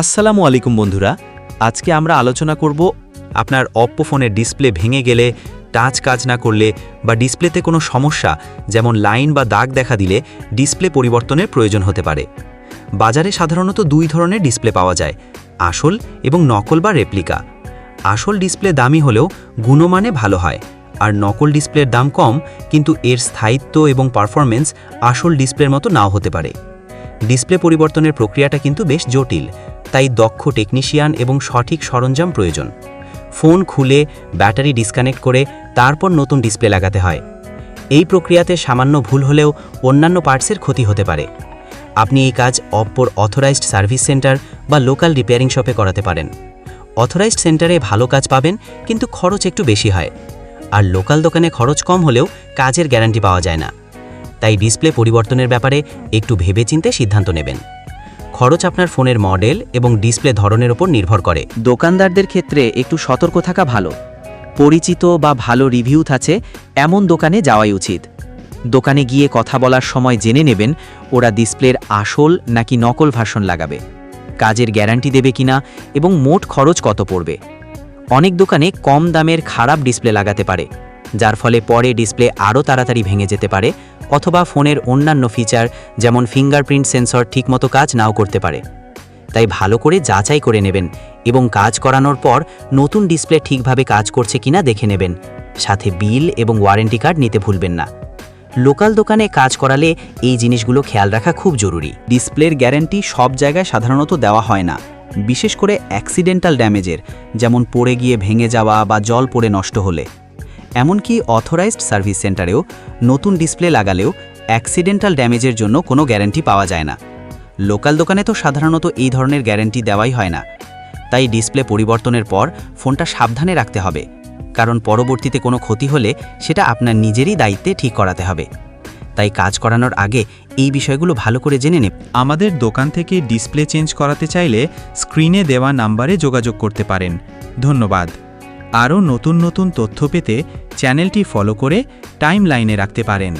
আসসালামু আলাইকুম বন্ধুরা। আজকে আমরা আলোচনা করব আপনার অপ্পো ফোনের ডিসপ্লে ভেঙে গেলে, টাচ কাজ না করলে বা ডিসপ্লেতে কোনো সমস্যা, যেমন লাইন বা দাগ দেখা দিলে ডিসপ্লে পরিবর্তনের প্রয়োজন হতে পারে। বাজারে সাধারণত দুই ধরনের ডিসপ্লে পাওয়া যায়, আসল এবং নকল বা রেপ্লিকা আসল ডিসপ্লে দামি হলেও গুণমানে ভালো হয়, আর নকল ডিসপ্লের দাম কম, কিন্তু এর স্থায়িত্ব এবং পারফরমেন্স আসল ডিসপ্লের মতো নাও হতে পারে। ডিসপ্লে পরিবর্তনের প্রক্রিয়াটা কিন্তু বেশ জটিল তাই দক্ষ টেকনিশিয়ান এবং সঠিক সরঞ্জাম প্রয়োজন। ফোন খুলে, ব্যাটারি ডিসকানেক্ট করে, তারপর নতুন ডিসপ্লে লাগাতে হয়। এই প্রক্রিয়াতে সামান্য ভুল হলেও অন্যান্য পার্টসের ক্ষতি হতে পারে। আপনি এই কাজ অপ্পোর অথরাইজড সার্ভিস সেন্টার বা লোকাল রিপেয়ারিং শপে করাতে পারেন। অথরাইজড সেন্টারে ভালো কাজ পাবেন, কিন্তু খরচ একটু বেশি হয়। আর লোকাল দোকানে খরচ কম হলেও কাজের গ্যারান্টি পাওয়া যায় না। তাই ডিসপ্লে পরিবর্তনের ব্যাপারে একটু ভেবেচিন্তে সিদ্ধান্ত নেবেন। খরচ আপনার ফোনের মডেল এবং ডিসপ্লে ধরনের ওপর নির্ভর করে। দোকানদারদের ক্ষেত্রে একটু সতর্ক থাকা ভালো। পরিচিত বা ভালো রিভিউ আছে, এমন দোকানে যাওয়াই উচিত। দোকানে গিয়ে কথা বলার সময় জেনে নেবেন, ওরা ডিসপ্লের আসল নাকি নকল ভাষণ লাগাবে, কাজের গ্যারান্টি দেবে কিনা এবং মোট খরচ কত পড়বে। অনেক দোকানে কম দামের খারাপ ডিসপ্লে লাগাতে পারে। যার ফলে পরে ডিসপ্লে আরও তাড়াতাড়ি ভেঙে যেতে পারে অথবা ফোনের অন্যান্য ফিচার যেমন ফিঙ্গারপ্রিন্ট সেন্সর ঠিকমতো কাজ নাও করতে পারে। তাই ভালো করে যাচাই করে নেবেন এবং কাজ করানোর পর নতুন ডিসপ্লে ঠিকভাবে কাজ করছে কিনা দেখে নেবেন। সাথে বিল এবং ওয়ারেন্টি কার্ড নিতে ভুলবেন না। লোকাল দোকানে কাজ করালে এই জিনিসগুলো খেয়াল রাখা খুব জরুরি। ডিসপ্লের গ্যারেন্টি সব জায়গায় সাধারণত দেওয়া হয় না। বিশেষ করে অ্যাক্সিডেন্টাল ড্যামেজের, যেমন পড়ে গিয়ে ভেঙে যাওয়া বা জল পড়ে নষ্ট হলে। এমনকি অথরাইজড সার্ভিস সেন্টারেও নতুন ডিসপ্লে লাগালেও অ্যাক্সিডেন্টাল ড্যামেজের জন্য কোনো গ্যারান্টি পাওয়া যায় না। লোকাল দোকানে তো সাধারণত এই ধরনের গ্যারান্টি দেওয়াই হয় না। তাই ডিসপ্লে পরিবর্তনের পর ফোনটা সাবধানে রাখতে হবে। কারণ পরবর্তীতে কোনো ক্ষতি হলে সেটা আপনার নিজেরই দায়িত্বে ঠিক করাতে হবে। তাই কাজ করানোর আগে এই বিষয়গুলো ভালো করে জেনে নেব। আমাদের দোকান থেকে ডিসপ্লে চেঞ্জ করাতে চাইলে স্ক্রিনে দেওয়া নাম্বারে যোগাযোগ করতে পারেন। ধন্যবাদ। আরও নতুন নতুন তথ্য পেতে চ্যানেলটি ফলো করে টাইম লাইনে রাখতে পারেন।